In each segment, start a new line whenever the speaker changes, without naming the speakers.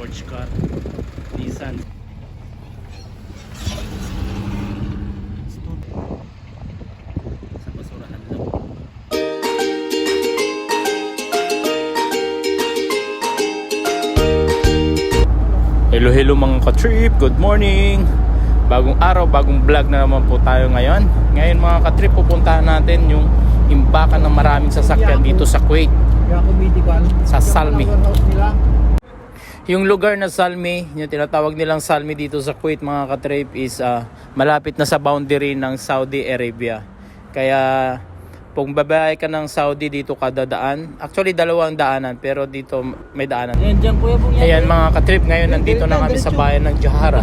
sports car. Nissan. Hello hello mga ka-trip, good morning! Bagong araw, bagong vlog na naman po tayo ngayon. Ngayon mga ka-trip, pupuntahan natin yung imbakan ng maraming sasakyan dito sa Kuwait. Sa Salmi. Yung lugar na Salmi, yung tinatawag nilang Salmi dito sa Kuwait mga ka-trip is ah, malapit na sa boundary ng Saudi Arabia. Kaya kung babae ka ng Saudi dito ka dadaan. Actually dalawang daanan pero dito may daanan.
Yan dyan kuya pong
Ayan mga ka-trip, ngayon nandito na kami sa bayan ng Jahara.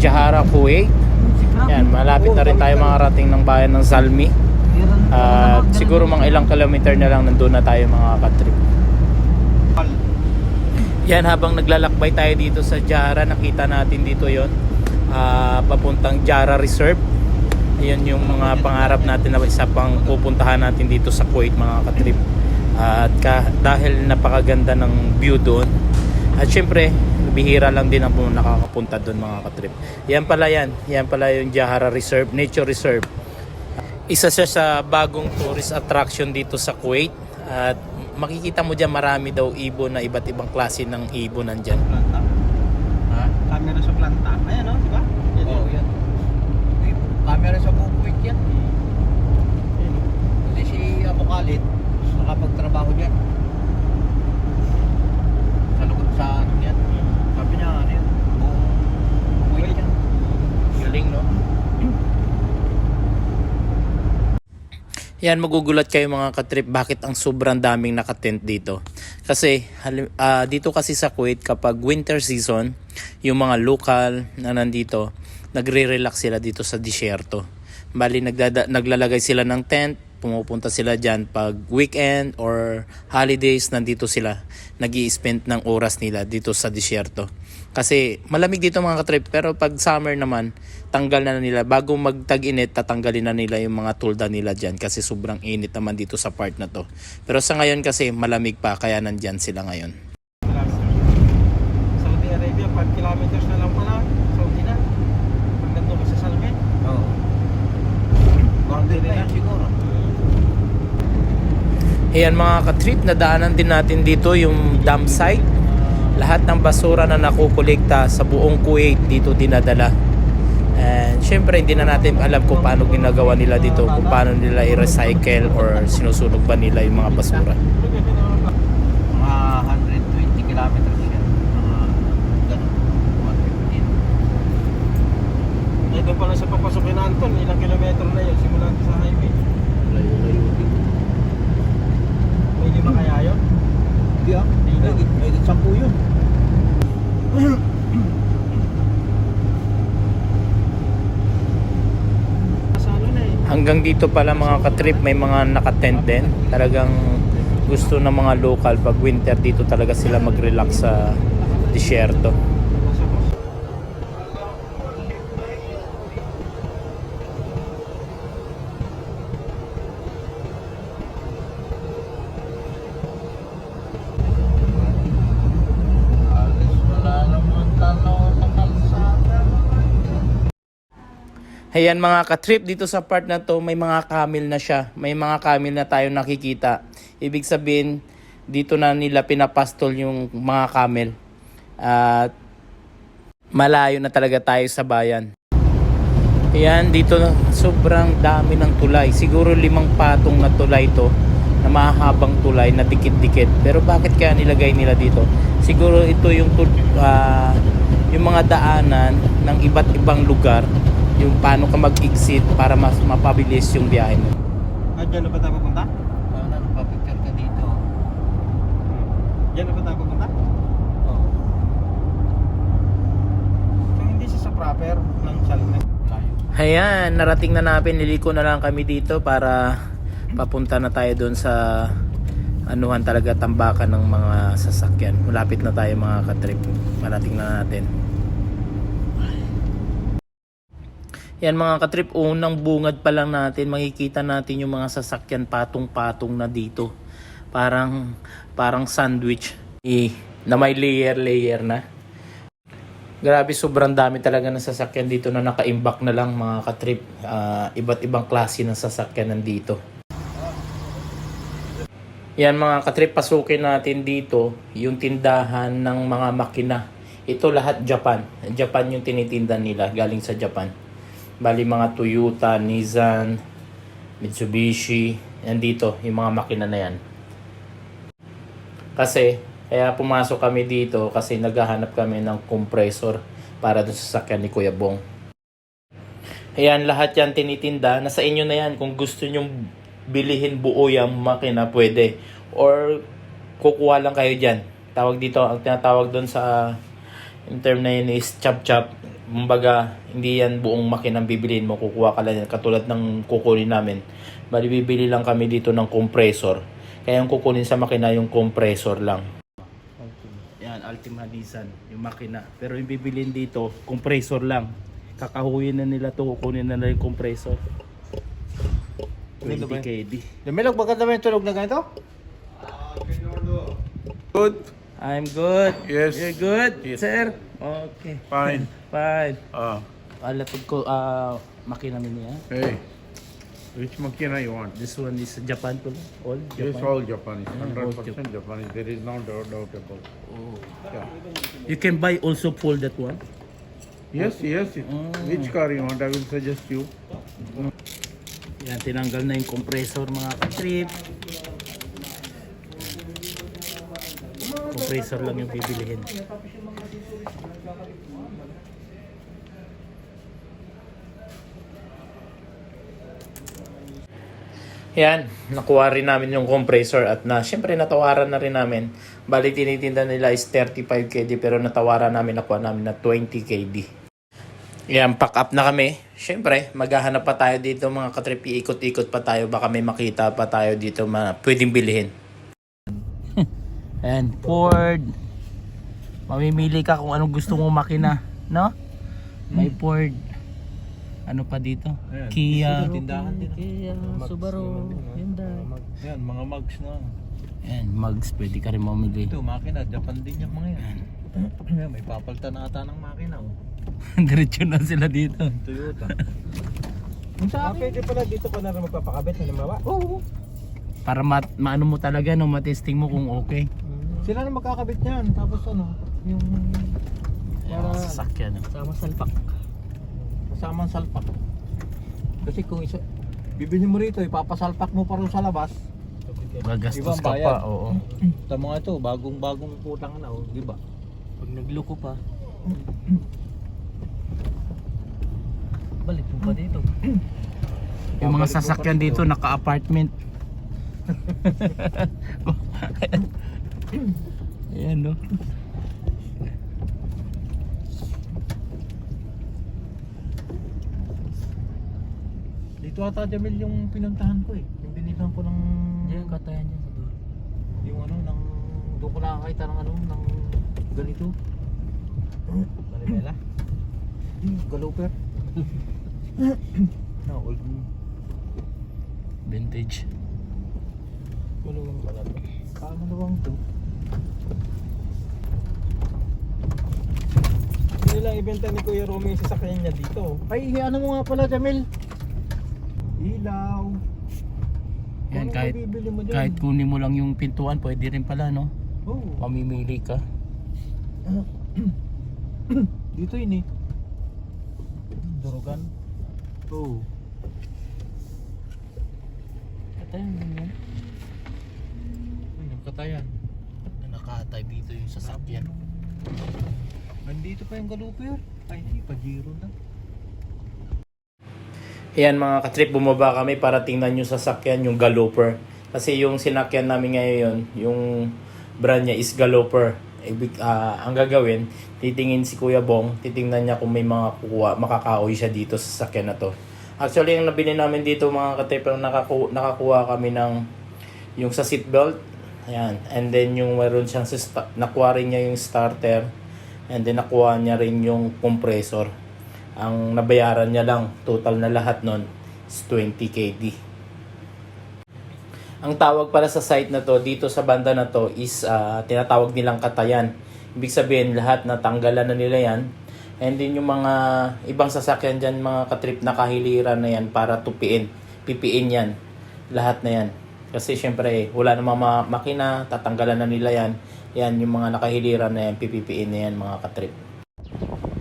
Jahara, Kuwait. Yan, malapit na rin tayo makarating ng bayan ng Salmi. At siguro mga ilang kilometer na lang nandun na tayo mga ka-trip. Yan, habang naglalakbay tayo dito sa Jara, nakita natin dito yon papuntang Jara Reserve. Ayan yung mga pangarap natin na isa pang pupuntahan natin dito sa Kuwait mga katrip. At ka, dahil napakaganda ng view doon. At syempre, bihira lang din ang nakakapunta doon mga katrip. Yan pala yan. Yan pala yung Jahara Reserve, Nature Reserve. Isa siya sa bagong tourist attraction dito sa Kuwait. At makikita mo dyan marami daw ibon na iba't ibang klase ng ibon nandyan.
Planta.
Ha?
Camera sa planta. Ayan o, di ba? Yan oh,
yan. Camera sa bubuit yan. Kasi si Apocalit, nakapagtrabaho dyan. Sa loob sa ano yan. Sabi niya, ano yan, buong bubuit yan.
Galing, no? Yan, magugulat kayo mga katrip bakit ang sobrang daming nakatent dito. Kasi ah, dito kasi sa Kuwait kapag winter season, yung mga local na nandito, nagre-relax sila dito sa disyerto. Bali, nagdada- naglalagay sila ng tent, pumupunta sila dyan pag weekend or holidays, nandito sila. nag spend ng oras nila dito sa disyerto. Kasi malamig dito mga katrip, pero pag summer naman, tanggal na nila. Bago magtag-init, tatanggalin na nila yung mga tulda nila dyan kasi sobrang init naman dito sa part na to. Pero sa ngayon kasi malamig pa, kaya nandyan sila ngayon.
Saudi Arabia, 5 kilometers na lang pala. Saudi na. Pag nandun ka sa Salmi.
Oo. Boundary na yan siguro.
Ayan mga katrip, nadaanan din natin dito yung dump site. Lahat ng basura na nakukolekta sa buong Kuwait dito dinadala. And syempre hindi na natin alam kung paano ginagawa nila dito, kung paano nila i-recycle or sinusunog ba nila yung mga basura.
Mga 120 kilometers yan. Mga ganun. 115.
Eh, doon pala sa papasukin na Anton, ilang kilometro na yun, simula sa highway.
Layo-layo din.
May lima kaya yun?
Hindi ah. May higit 10 yun.
Eh.
Hanggang dito pala mga katrip may mga nakatent din. Talagang gusto ng mga local pag winter dito talaga sila mag-relax sa disyerto. Ayan mga katrip, dito sa part na to may mga camel na siya. May mga camel na tayo nakikita. Ibig sabihin, dito na nila pinapastol yung mga camel. At malayo na talaga tayo sa bayan. Ayan, dito sobrang dami ng tulay. Siguro limang patong na tulay to na mahahabang tulay na dikit-dikit. Pero bakit kaya nilagay nila dito? Siguro ito yung ah, yung mga daanan ng iba't ibang lugar yung paano ka mag-exit para mas mapabilis yung biyahe mo.
Ah, dyan na ba tayo pupunta?
Sana nagpa-picture ka dito.
Dyan na ba tayo pupunta?
Oo.
So, hindi siya sa proper ng.
Layo.
Ayan, narating na namin, niliko na lang kami dito para papunta na tayo doon sa anuhan talaga tambakan ng mga sasakyan. Malapit na tayo mga katrip. Marating na natin. Yan mga katrip, unang bungad pa lang natin, makikita natin yung mga sasakyan patong-patong na dito. Parang parang sandwich eh, na may layer-layer na. Grabe, sobrang dami talaga ng sasakyan dito na naka-imbak na lang mga katrip. Ah, iba't ibang klase ng sasakyan nandito. Yan mga katrip, pasukin natin dito yung tindahan ng mga makina. Ito lahat Japan. Japan yung tinitinda nila, galing sa Japan. Bali mga Toyota, Nissan, Mitsubishi, yan dito, yung mga makina na yan. Kasi, kaya pumasok kami dito kasi naghahanap kami ng compressor para dun sa sasakyan ni Kuya Bong. Ayan, lahat yan tinitinda. Nasa inyo na yan. Kung gusto nyong bilihin buo yung makina, pwede. Or, kukuha lang kayo dyan. Tawag dito, ang tinatawag doon sa yung term na yun is chop-chop. Kumbaga, hindi yan buong makina ang bibilihin mo. Kukuha ka lang yan. Katulad ng kukunin namin. Bali, bibili lang kami dito ng compressor. Kaya yung kukunin sa makina, yung compressor lang. Yan, Ultima Nissan, yung makina. Pero yung bibilin dito, compressor lang. Kakahuyin na nila to, kukunin na nila yung compressor.
Dito ba
20
yun?
KD.
Dumilog, maganda ba yung tulog na ganito?
Good.
I'm good.
Yes.
You're good,
Yes.
sir? Okay.
Fine.
Fine.
Ah,
Alatod ko, ah, makina mo niya.
hey. Which makina you want?
This one is Japan pala. All Japan.
all Japanese.
Yeah,
Hundred percent Japanese. There is no doubt, about.
Oh.
Yeah.
You can buy also full that one.
Yes, yes. it-
Mm.
Which car you want? I will suggest you.
Yan, tinanggal na yung compressor mga katrip. Compressor lang yung bibilihin. Yan, nakuha rin namin yung compressor at na, syempre natawaran na rin namin. Bali tinitinda nila is 35 KD pero natawaran namin, nakuha namin na 20 KD. Yan, pack up na kami. Siyempre, maghahanap pa tayo dito mga katripi. Ikot-ikot pa tayo. Baka may makita pa tayo dito na pwedeng bilhin. And Ford. Mamimili ka kung anong gusto mong makina. No? May Ford. Ano pa dito?
Ayan,
Kia.
tindahan din.
Kia, Subaru, Hyundai.
Yan, mga mugs na.
Yan, mugs. Pwede ka rin mamili.
Ito, makina. Japan din yung mga yan. Yan, may papalta na ata ng makina. Oh.
Diretso na sila dito.
Toyota.
Ah, pwede pala dito pa na rin magpapakabit, halimbawa? Oo.
Para mat maano mo talaga, no, matesting mo kung okay.
Sila na magkakabit niyan. Tapos ano, yung Para-
sasakyan.
sama salpak. Kasama ang salpak. Kasi kung isa, bibili mo rito, ipapasalpak mo pa rin sa labas.
Gagastos ka pa, oo.
Sa mga ito, bagong-bagong putang na, oh, di ba?
Pag nagluko pa,
Balik mo pa dito.
Yung mga sasakyan
dito.
dito, naka-apartment. Ayan, no?
Dito ata Jamil yung pinuntahan ko eh. Yung binilhan ko ng...
Diyan, katayan dyan sa dulo.
Yung ano, ng... Doon ko nakakita ng ano, ng ganito. Manibela? Yung galoper. na, old.
Vintage.
Kulungan pala to.
Paano na bang to?
Hindi nilang ibenta ni Kuya Romy yung sasakyan niya dito.
Ay, ano mo nga pala Jamil? Ilaw.
Yan, kahit, kahit kunin mo lang yung pintuan, pwede rin pala, no?
Oh,
Pamimili ka.
dito yun eh. Durugan. Oh.
Katayan din yan.
Ayun, katayan.
Nakatay dito yung sasakyan.
Nandito pa yung galuper. Ay, hindi, pajiro na.
Ayan mga katrip, bumaba kami para tingnan yung sasakyan, yung Galloper. Kasi yung sinakyan namin ngayon, yung brand niya is Galloper. Ibig, ah, ang gagawin, titingin si Kuya Bong, titingnan niya kung may mga kukuha, makakaoy siya dito sa sasakyan na to. Actually, yung nabili namin dito mga katrip, nakaku- nakakuha kami ng yung sa seatbelt. Ayan. And then yung meron siyang, nakuha rin niya yung starter. And then nakuha niya rin yung compressor. Ang nabayaran niya lang, total na lahat nun, is 20 KD. Ang tawag pala sa site na to, dito sa banda na to, is ah, tinatawag nilang katayan. Ibig sabihin, lahat natanggalan na nila yan. And din yung mga ibang sasakyan dyan, mga katrip na kahiliran na yan para tupiin. Pipiin yan. Lahat na yan. Kasi syempre, wala namang ma- makina, tatanggalan na nila yan. Yan, yung mga nakahiliran na yan, pipipiin na yan mga katrip.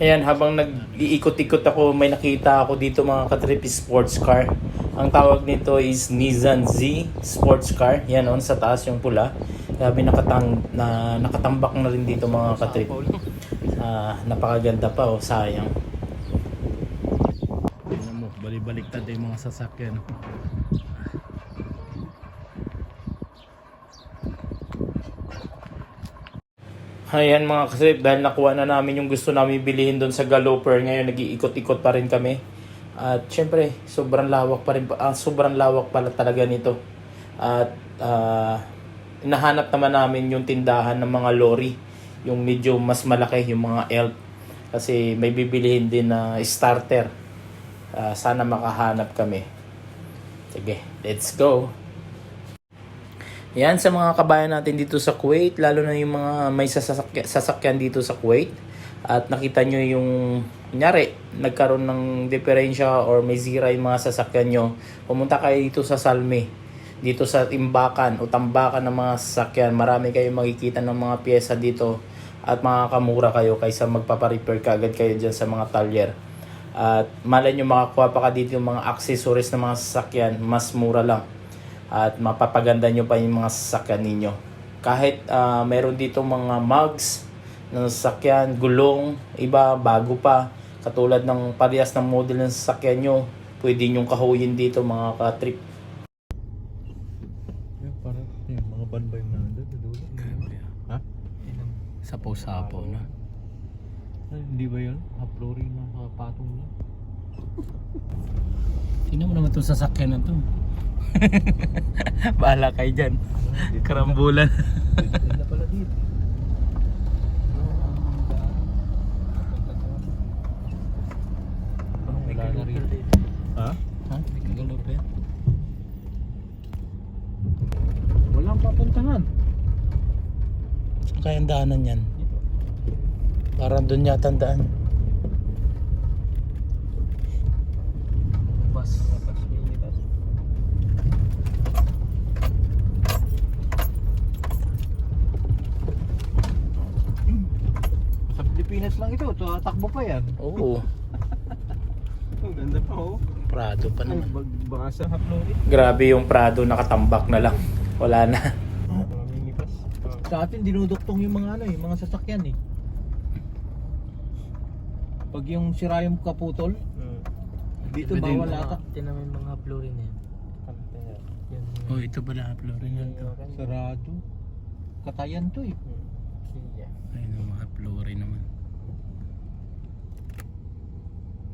Ayan, habang nag-iikot-ikot ako, may nakita ako dito mga katrip sports car. Ang tawag nito is Nissan Z sports car. Yan on sa taas yung pula. Grabe nakatang na nakatambak na rin dito mga katrip. Ah, napakaganda pa oh, sayang. Tingnan mo, bali-baliktad yung mga sasakyan. Ayan mga kasip, dahil nakuha na namin yung gusto namin bilhin doon sa Galloper, ngayon nag-iikot-ikot pa rin kami. At syempre, sobrang lawak pa rin, ah, sobrang lawak pala talaga nito. At ah, nahanap naman namin yung tindahan ng mga lorry, yung medyo mas malaki, yung mga elk. Kasi may bibilihin din na starter. Ah, sana makahanap kami. Sige, let's go. Yan sa mga kabayan natin dito sa Kuwait, lalo na yung mga may sasakyan, sasakyan dito sa Kuwait. At nakita nyo yung, kunyari, nagkaroon ng diferensya or may zira yung mga sasakyan nyo, pumunta kayo dito sa Salme. Dito sa Imbakan o Tambakan ng mga sasakyan, marami kayong makikita ng mga pyesa dito at makakamura kayo kaysa magpaparepair ka agad kayo dyan sa mga talyer. At malay nyo makakuha pa ka dito yung mga accessories ng mga sasakyan, mas mura lang at mapapaganda nyo pa yung mga sasakyan ninyo. Kahit ah, meron dito mga mugs ng sasakyan, gulong, iba bago pa. Katulad ng parehas ng model ng sasakyan nyo, pwede nyong kahuyin dito mga ka-trip.
Yung parang yung mga banbay na nandun. dulo. Ha?
Sapaw-sapaw na.
Ay, hindi ba yun? Uploading ng patong na.
Tingnan mo naman itong sasakyan na to. Bahala kayo dyan. Karambulan.
Pala dito. Rin. Ha?
ha? May yan?
Walang papuntahan.
Kaya ang daanan yan? Parang doon yata ang daan.
Bus. Bus minibus.
Sa Pilipinas lang ito. Takbo pa yan.
Oo,
Oh, ganda pa oh.
Prado pa naman.
Bag baka sa uploading.
Grabe yung Prado nakatambak na lang. Wala na.
Mga minibus.
Sa atin dinuduktong yung mga ano eh, mga sasakyan eh. Pag yung sira yung kaputol,
Hmm.
dito bawal ata.
Yung mga uploading na yan. Yan.
Oh, ito pala uploading yan to.
Sarado. Katayan to eh.
Iya.
Ayun ang mga uploading naman.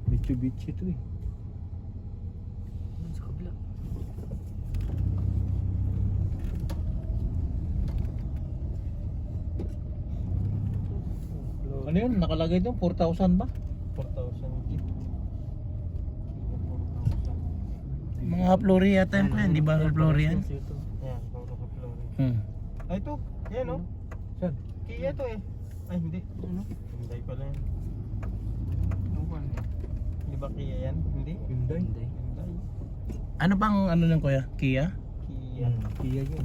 Mitsubishi to eh.
Sa kabila.
Ano yun? Nakalagay doon 4,000 ba?
4,000 gig.
Mga uploading yata pa yan, di ba uploading yan?
Yan, puro uploading.
Hmm.
Ay, ito. Yan oh.
Saan?
Kia to eh. Ay, hindi. Ano? Hyundai pala yan. Ano ba? Kia yan? Hindi.
Hyundai.
Hyundai.
Ano bang ano lang kuya? Kia?
Kia.
Hmm, Kia yun.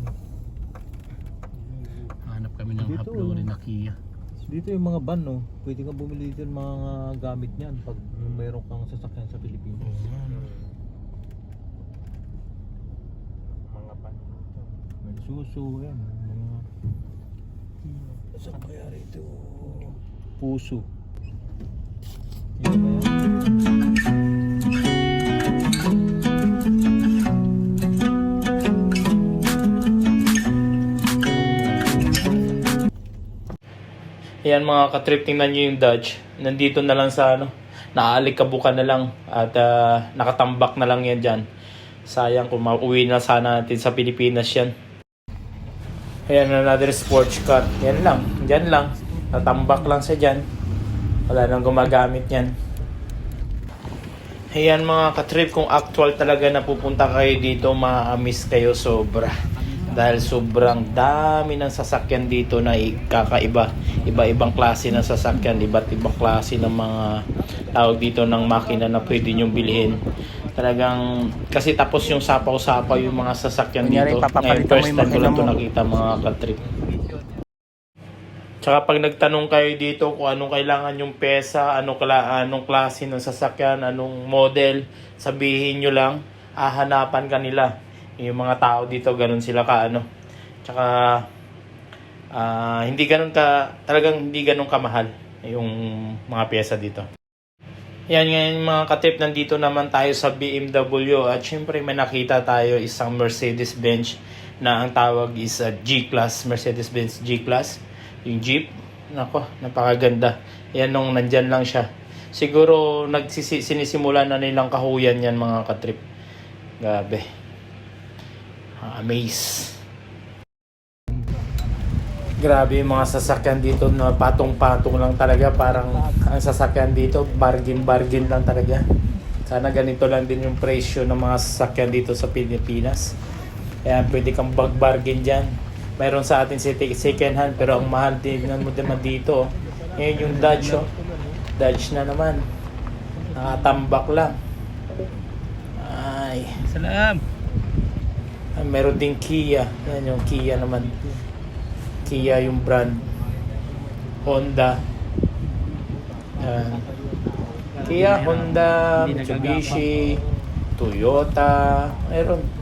Hanap kami ng
Dito, oh.
na Kia.
Dito yung mga van no, pwede kang bumili dito ng mga gamit niyan pag mayroon kang sasakyan sa Pilipinas.
Mga pan.
May suso, yan. Mga... Saan kaya rito? Puso. Yan yan?
Ayan mga katrip, tingnan nyo yung Dodge. Nandito na lang sa ano, naaalikabukan na lang at ah, nakatambak na lang yan dyan. Sayang kung mauwi na sana natin sa Pilipinas yan. Ayan another sports car. Yan lang, dyan lang. Natambak lang sa dyan. Wala nang gumagamit yan. Ayan mga katrip, kung actual talaga na pupunta kayo dito, ma-miss kayo sobra. dahil sobrang dami ng sasakyan dito na kakaiba iba-ibang klase ng sasakyan iba't ibang klase ng mga tawag dito ng makina na pwede nyong bilhin. Talagang kasi tapos yung sapaw-sapaw yung mga sasakyan
Kunyari,
dito. Ngayon first time ko lang ito nakita mga katrip Tsaka pag nagtanong kayo dito kung anong kailangan yung pesa, anong, kala, anong klase ng sasakyan, anong model, sabihin nyo lang, ahanapan ka nila. Yung mga tao dito, ganun sila ka ano. Tsaka, ah, hindi ganun ka, talagang hindi ganun kamahal yung mga pyesa dito. Yan ngayon mga katrip, nandito naman tayo sa BMW at syempre may nakita tayo isang Mercedes-Benz na ang tawag is a G-Class, Mercedes-Benz G-Class. Yung Jeep, nako, napakaganda. Yan nung nandyan lang siya. Siguro nagsisi, sinisimulan na nilang kahuyan yan mga katrip. Grabe. Amaze. Grabe yung mga sasakyan dito na patong-patong lang talaga. Parang ang sasakyan dito, bargain-bargain lang talaga. Sana ganito lang din yung presyo ng mga sasakyan dito sa Pilipinas. Kaya pwede kang bag-bargain dyan. Mayroon sa atin si second hand pero ang mahal din mo naman dito. Ngayon yung Dodge oh. Dodge na naman. Nakatambak lang. Ay.
Salam.
Ah, meron din Kia. Yan yung Kia naman. Kia yung brand. Honda. Yan. Kia, Honda, Mitsubishi, Toyota. Meron.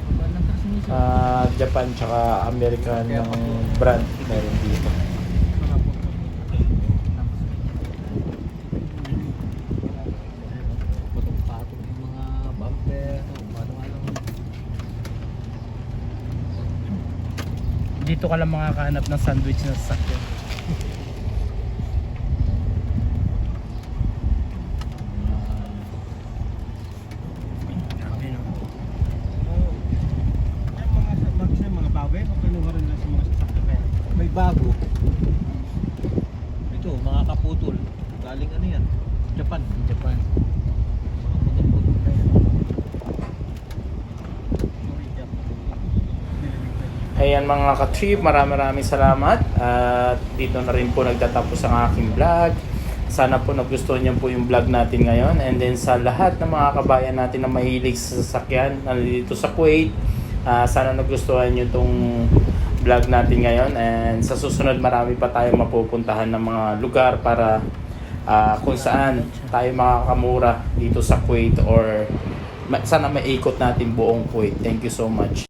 Ah, Japan tsaka American yung brand meron dito.
Dito ka lang makakahanap ng sandwich na sasakyan. Grabe no. Yung mga sa mga bawi, o kinuha rin lang sa mga sasakyan.
May bago. Ito, mga kaputol. Galing ano yan? Japan.
Japan.
Mga putol-putol na yan.
Ayan mga ka-trip, maraming maraming salamat. At dito na rin po nagtatapos ang aking vlog. Sana po nagustuhan niyo po yung vlog natin ngayon. And then sa lahat ng mga kabayan natin na mahilig sa sasakyan, nandito sa Kuwait, ah, sana nagustuhan niyo itong vlog natin ngayon. And sa susunod marami pa tayong mapupuntahan ng mga lugar para ah, kung saan tayo makakamura dito sa Kuwait or sana maikot natin buong Kuwait. Thank you so much.